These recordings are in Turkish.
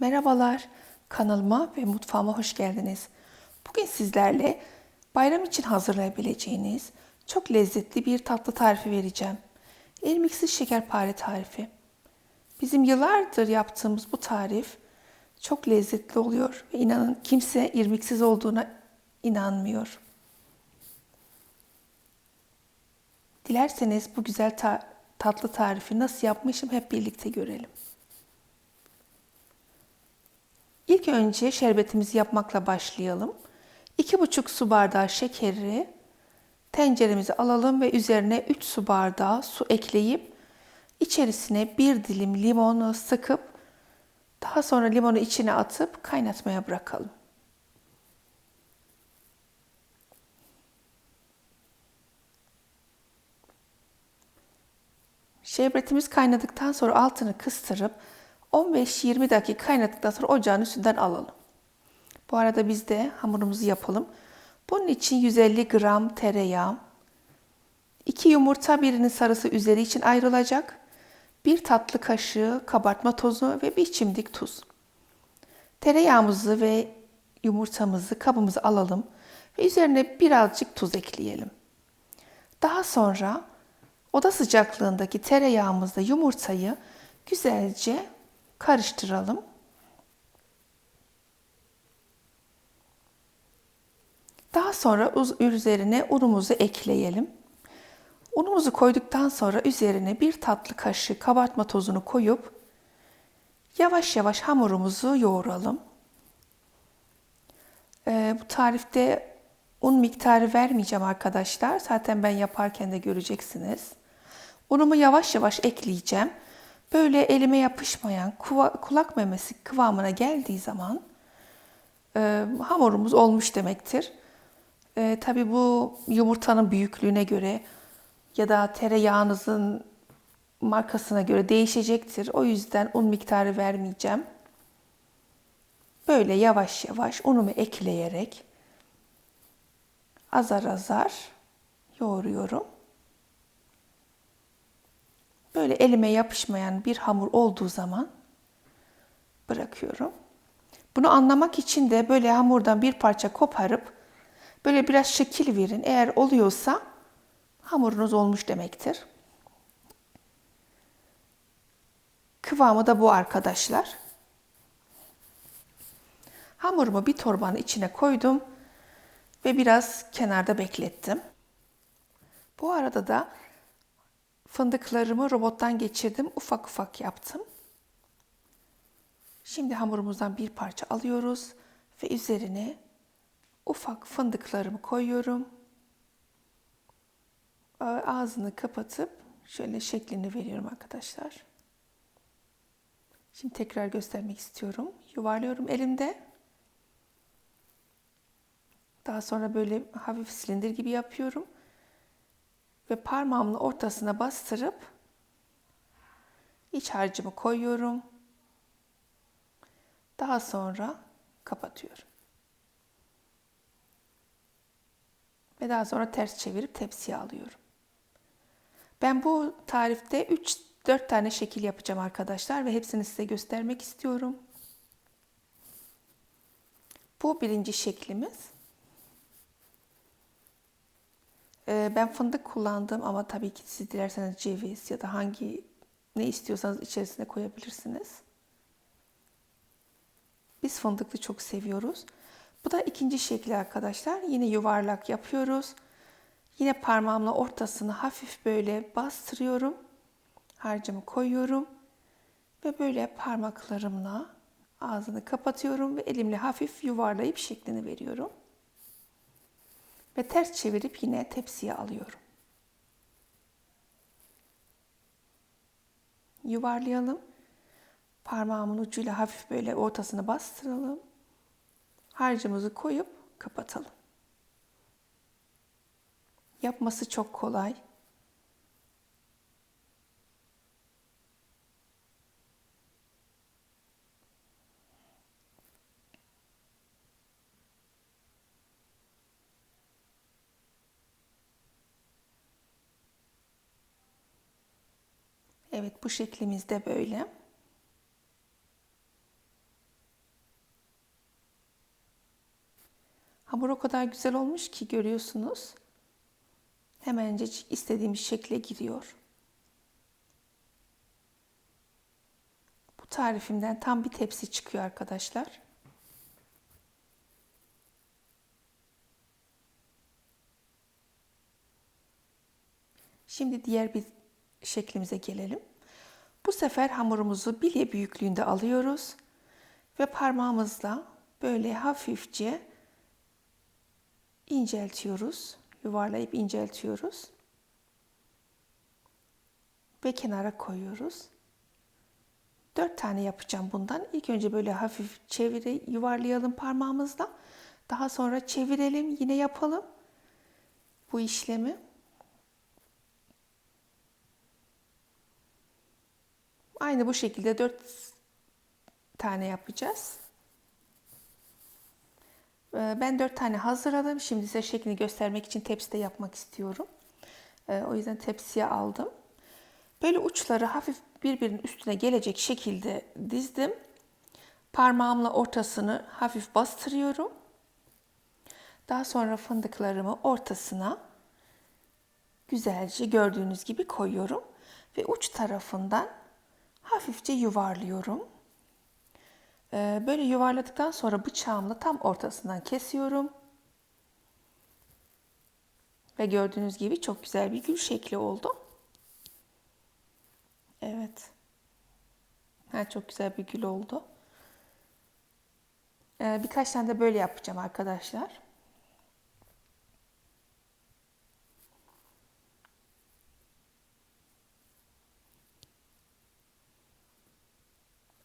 Merhabalar, kanalıma ve mutfağıma hoş geldiniz. Bugün sizlerle bayram için hazırlayabileceğiniz çok lezzetli bir tatlı tarifi vereceğim. İrmiksiz şekerpare tarifi. Bizim yıllardır yaptığımız bu tarif çok lezzetli oluyor ve inanın kimse irmiksiz olduğuna inanmıyor. Dilerseniz bu güzel ta- tatlı tarifi nasıl yapmışım hep birlikte görelim. İlk önce şerbetimizi yapmakla başlayalım. 2,5 su bardağı şekeri tenceremize alalım ve üzerine 3 su bardağı su ekleyip içerisine bir dilim limonu sıkıp daha sonra limonu içine atıp kaynatmaya bırakalım. Şerbetimiz kaynadıktan sonra altını kıstırıp 15-20 dakika kaynadıktan sonra ocağın üstünden alalım. Bu arada biz de hamurumuzu yapalım. Bunun için 150 gram tereyağı, 2 yumurta birinin sarısı üzeri için ayrılacak, 1 tatlı kaşığı kabartma tozu ve bir çimdik tuz. Tereyağımızı ve yumurtamızı kabımıza alalım ve üzerine birazcık tuz ekleyelim. Daha sonra oda sıcaklığındaki tereyağımızla yumurtayı güzelce karıştıralım. Daha sonra üzerine unumuzu ekleyelim. Unumuzu koyduktan sonra üzerine bir tatlı kaşığı kabartma tozunu koyup yavaş yavaş hamurumuzu yoğuralım. Ee, bu tarifte un miktarı vermeyeceğim arkadaşlar. Zaten ben yaparken de göreceksiniz. Unumu yavaş yavaş ekleyeceğim. Böyle elime yapışmayan kulak memesi kıvamına geldiği zaman e, hamurumuz olmuş demektir. E, Tabi bu yumurtanın büyüklüğüne göre ya da tereyağınızın markasına göre değişecektir. O yüzden un miktarı vermeyeceğim. Böyle yavaş yavaş unumu ekleyerek azar azar yoğuruyorum. Böyle elime yapışmayan bir hamur olduğu zaman bırakıyorum. Bunu anlamak için de böyle hamurdan bir parça koparıp böyle biraz şekil verin. Eğer oluyorsa hamurunuz olmuş demektir. Kıvamı da bu arkadaşlar. Hamurumu bir torbanın içine koydum ve biraz kenarda beklettim. Bu arada da Fındıklarımı robottan geçirdim. Ufak ufak yaptım. Şimdi hamurumuzdan bir parça alıyoruz ve üzerine ufak fındıklarımı koyuyorum. Ağzını kapatıp şöyle şeklini veriyorum arkadaşlar. Şimdi tekrar göstermek istiyorum. Yuvarlıyorum elimde. Daha sonra böyle hafif silindir gibi yapıyorum ve parmağımla ortasına bastırıp iç harcımı koyuyorum. Daha sonra kapatıyorum. Ve daha sonra ters çevirip tepsiye alıyorum. Ben bu tarifte 3-4 tane şekil yapacağım arkadaşlar ve hepsini size göstermek istiyorum. Bu birinci şeklimiz. Ee, ben fındık kullandım ama tabii ki siz dilerseniz ceviz ya da hangi ne istiyorsanız içerisine koyabilirsiniz. Biz fındıklı çok seviyoruz. Bu da ikinci şekli arkadaşlar. Yine yuvarlak yapıyoruz. Yine parmağımla ortasını hafif böyle bastırıyorum. Harcımı koyuyorum. Ve böyle parmaklarımla ağzını kapatıyorum ve elimle hafif yuvarlayıp şeklini veriyorum ve ters çevirip yine tepsiye alıyorum. Yuvarlayalım. Parmağımın ucuyla hafif böyle ortasını bastıralım. Harcımızı koyup kapatalım. Yapması çok kolay. Evet bu şeklimiz de böyle. Hamur o kadar güzel olmuş ki görüyorsunuz. Hemencecik istediğimiz şekle giriyor. Bu tarifimden tam bir tepsi çıkıyor arkadaşlar. Şimdi diğer bir şeklimize gelelim. Bu sefer hamurumuzu bilye büyüklüğünde alıyoruz ve parmağımızla böyle hafifçe inceltiyoruz. Yuvarlayıp inceltiyoruz. Ve kenara koyuyoruz. Dört tane yapacağım bundan. İlk önce böyle hafif çevire yuvarlayalım parmağımızla. Daha sonra çevirelim, yine yapalım bu işlemi. Aynı bu şekilde dört tane yapacağız. Ee, ben dört tane hazırladım. Şimdi size şeklini göstermek için tepside yapmak istiyorum. Ee, o yüzden tepsiye aldım. Böyle uçları hafif birbirinin üstüne gelecek şekilde dizdim. Parmağımla ortasını hafif bastırıyorum. Daha sonra fındıklarımı ortasına güzelce gördüğünüz gibi koyuyorum. Ve uç tarafından hafifçe yuvarlıyorum. Ee, böyle yuvarladıktan sonra bıçağımla tam ortasından kesiyorum. Ve gördüğünüz gibi çok güzel bir gül şekli oldu. Evet. Ha, çok güzel bir gül oldu. Ee, birkaç tane de böyle yapacağım arkadaşlar.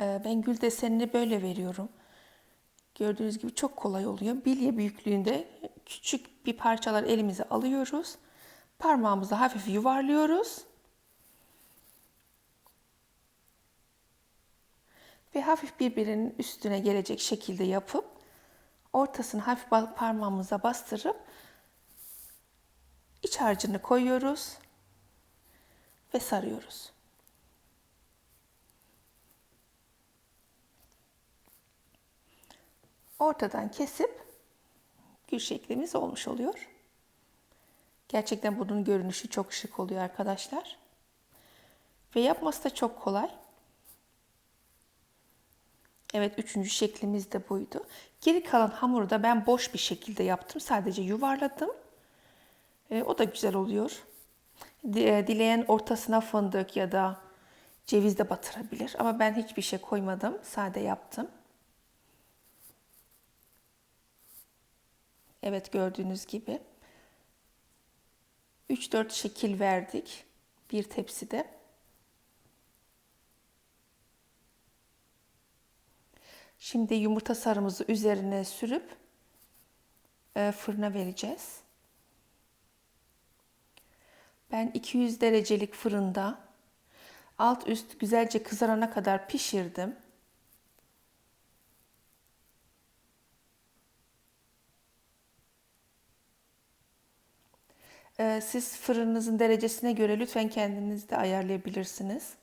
Ben gül desenini böyle veriyorum. Gördüğünüz gibi çok kolay oluyor. Bilye büyüklüğünde küçük bir parçalar elimize alıyoruz. Parmağımızı hafif yuvarlıyoruz. Ve hafif birbirinin üstüne gelecek şekilde yapıp ortasını hafif parmağımıza bastırıp iç harcını koyuyoruz ve sarıyoruz. Ortadan kesip gül şeklimiz olmuş oluyor. Gerçekten bunun görünüşü çok şık oluyor arkadaşlar. Ve yapması da çok kolay. Evet üçüncü şeklimiz de buydu. Geri kalan hamuru da ben boş bir şekilde yaptım. Sadece yuvarladım. E, o da güzel oluyor. E, dileyen ortasına fındık ya da ceviz de batırabilir. Ama ben hiçbir şey koymadım. Sade yaptım. Evet gördüğünüz gibi 3-4 şekil verdik bir tepside. Şimdi yumurta sarımızı üzerine sürüp e, fırına vereceğiz. Ben 200 derecelik fırında alt üst güzelce kızarana kadar pişirdim. Siz fırınınızın derecesine göre lütfen kendiniz de ayarlayabilirsiniz.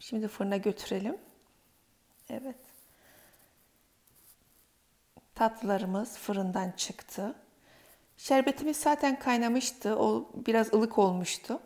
Şimdi fırına götürelim. Evet. Tatlılarımız fırından çıktı. Şerbetimiz zaten kaynamıştı. O biraz ılık olmuştu.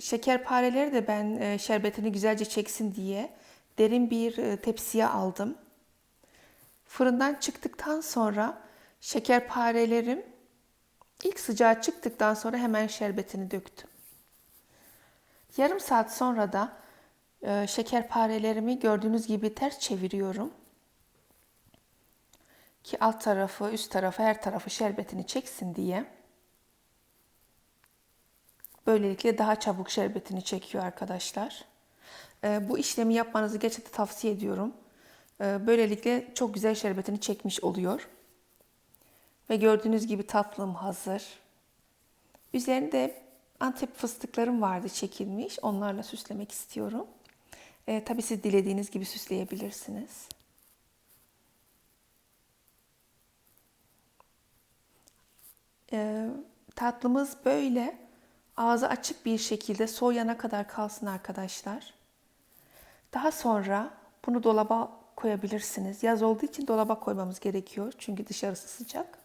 Şekerpareleri de ben e, şerbetini güzelce çeksin diye derin bir e, tepsiye aldım. Fırından çıktıktan sonra şekerparelerim İlk sıcağı çıktıktan sonra hemen şerbetini döktüm. Yarım saat sonra da e, şekerparelerimi gördüğünüz gibi ters çeviriyorum. Ki alt tarafı, üst tarafı, her tarafı şerbetini çeksin diye. Böylelikle daha çabuk şerbetini çekiyor arkadaşlar. E, bu işlemi yapmanızı gerçekten tavsiye ediyorum. E, böylelikle çok güzel şerbetini çekmiş oluyor. Ve gördüğünüz gibi tatlım hazır. Üzerinde antep fıstıklarım vardı çekilmiş. Onlarla süslemek istiyorum. E, tabii siz dilediğiniz gibi süsleyebilirsiniz. E, tatlımız böyle ağzı açık bir şekilde soğuyana kadar kalsın arkadaşlar. Daha sonra bunu dolaba koyabilirsiniz. Yaz olduğu için dolaba koymamız gerekiyor. Çünkü dışarısı sıcak.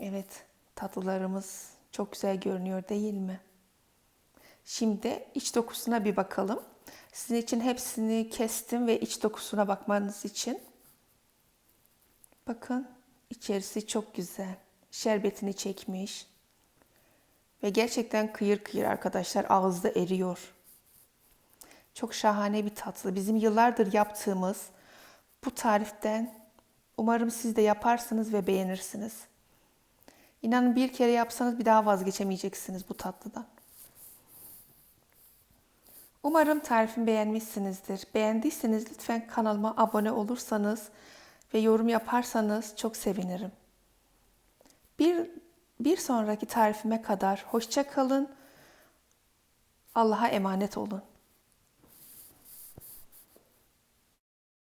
Evet, tatlılarımız çok güzel görünüyor değil mi? Şimdi iç dokusuna bir bakalım. Sizin için hepsini kestim ve iç dokusuna bakmanız için. Bakın içerisi çok güzel. Şerbetini çekmiş. Ve gerçekten kıyır kıyır arkadaşlar ağızda eriyor. Çok şahane bir tatlı. Bizim yıllardır yaptığımız bu tariften umarım siz de yaparsınız ve beğenirsiniz. İnanın bir kere yapsanız bir daha vazgeçemeyeceksiniz bu tatlıdan. Umarım tarifimi beğenmişsinizdir. Beğendiyseniz lütfen kanalıma abone olursanız ve yorum yaparsanız çok sevinirim. Bir, bir sonraki tarifime kadar hoşça kalın. Allah'a emanet olun.